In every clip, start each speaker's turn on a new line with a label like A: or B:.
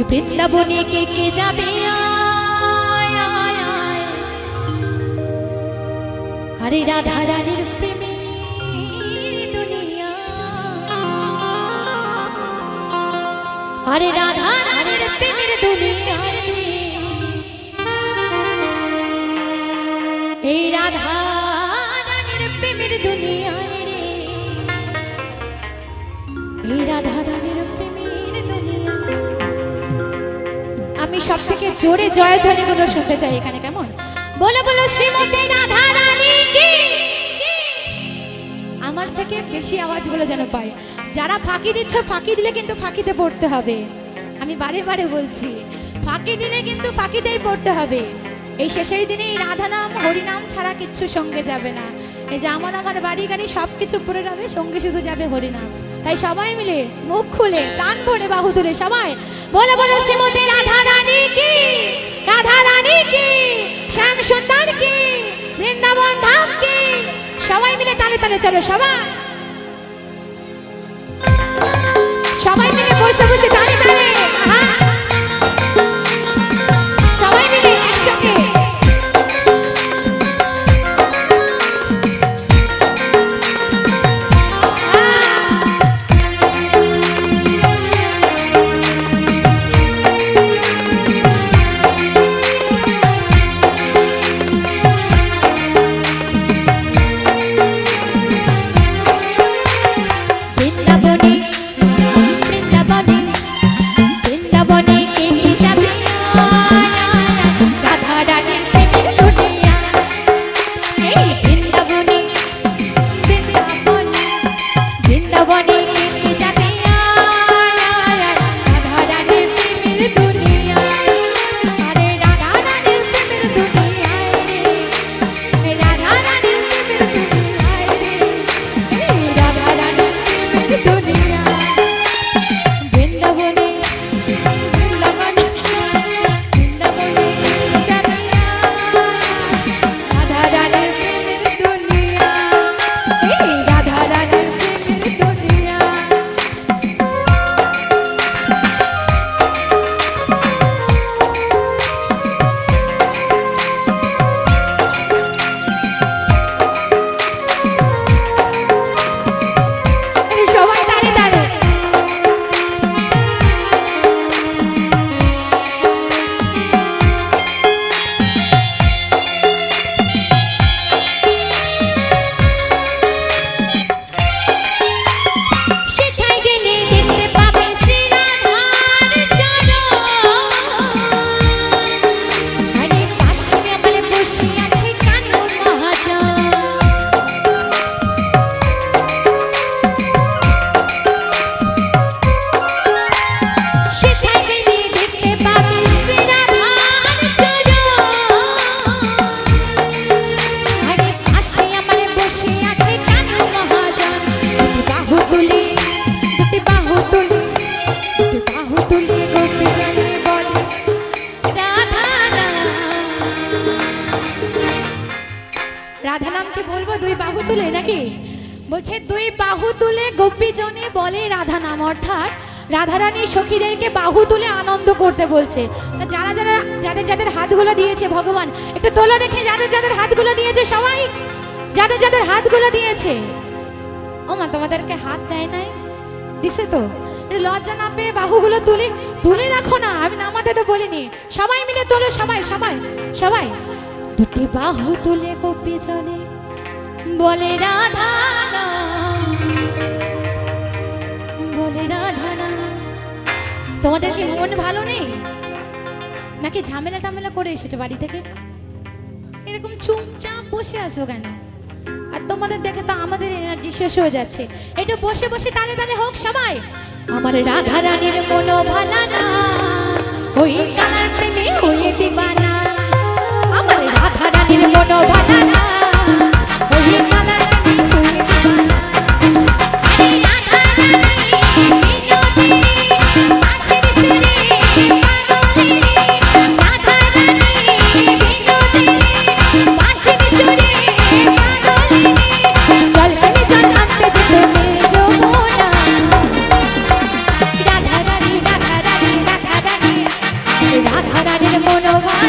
A: ওই বৃন্দাবনে কে কে যাবে। আরে রাধা রানীর প্রেমে দুনিয়া আরে রাধা রানীর প্রেমের দুনিয়ায় রে। এই রাধা সব থেকে জোরে জয়ধ্বনি গুলো শুনতে চাই এখানে কেমন? বলো বলো, শ্রীমতী রাধা রানী কি? আমার থেকে বেশি আওয়াজগুলো যেন পায়। যারা ফাঁকি দিচ্ছ, ফাঁকি দিলে কিন্তু ফাঁকিতে পড়তে হবে। আমি বারে বারে বলছি, ফাঁকি দিলে কিন্তু ফাঁকিতেই পড়তে হবে। এই শেষের দিনে এই রাধা নাম হরিনাম ছাড়া কিচ্ছু সঙ্গে যাবে না। এই যে আমার বাড়ি গাড়ি সব কিছু পড়ে যাবে, সঙ্গে শুধু যাবে হরিনাম তাই সবাই মিলে মুখ খুলে, প্রাণ ভরে বাহু তুলে সবাই। বলে বলে, শ্রীমতী রাধা রানী কি? শ্যাম সুন্দর কি? বৃন্দাবন ধাম কি? সবাই মিলে তালে তালে চলো, সবাই। সবাই মিলে বসে বসে তালে তালে। রাধা নামকে বলব, দুই বাহু তুলে নাকি? বলছে, দুই বাহু তুলে গোপী জনে বলে রাধা নাম অর্থাৎ রাধারানী সখীদেরকে বাহু তুলে আনন্দ করতে বলছে। যারা যারা, যাদের যাদের হাতগুলো দিয়েছে ভগবান, একটু তোলা দেখে, যাদের যাদের হাতগুলো দিয়েছে সবাই, যাদের যাদের হাতগুলো দিয়েছে। ও মা, তোমাদেরকে হাত দেয় নাই? দিছে তো। লজ্জা না পেয়ে বাহুগুলো তুলে তুলে রাখো না, আমি নামাতে তো বলিনি। সবাই মিলে তোলো, সবাই সবাই সবাই। দুটি বাহু তুলে কপি চলে বলে রাধা বলে রাধা। তোমাদের কি মন ভালো নেই? নাকি ঝামেলা টামেলা করে এসেছ বাড়ি থেকে? এরকম চুপচাপ বসে আছো কেন? আর তোমাদের দেখে তো আমাদের এনার্জি শেষ হয়ে যাচ্ছে। এটা বসে বসে তালে তালে হোক সবাই। আমার রাধা রানীর মনো ভালা না। ওই কানার but I didn't want nobody.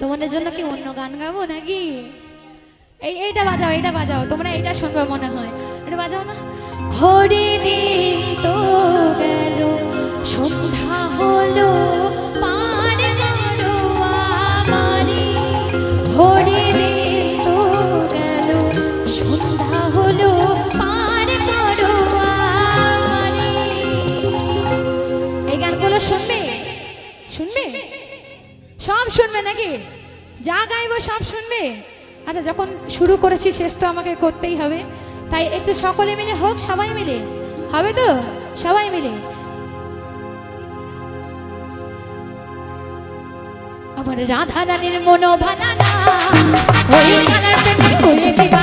A: তোমাদের জন্য কি অন্য গান গাবো নাকি? এই, এইটা বাজাও এইটা বাজাও, তোমরা এইটা শুনবে মনে হয়। এটা বাজাও না? হরিণী, তো সব নাকি? যা গাইব সব শুনবে? আচ্ছা যখন শুরু করেছি, শেষ তো আমাকে করতেই হবে। তাই একটু সকলে মিলে হোক, সবাই মিলে। হবে তো? সবাই মিলে। আমার রাধা রানীর মনো ভালা না ওই কালার প্রেমে হয়ে দিবানা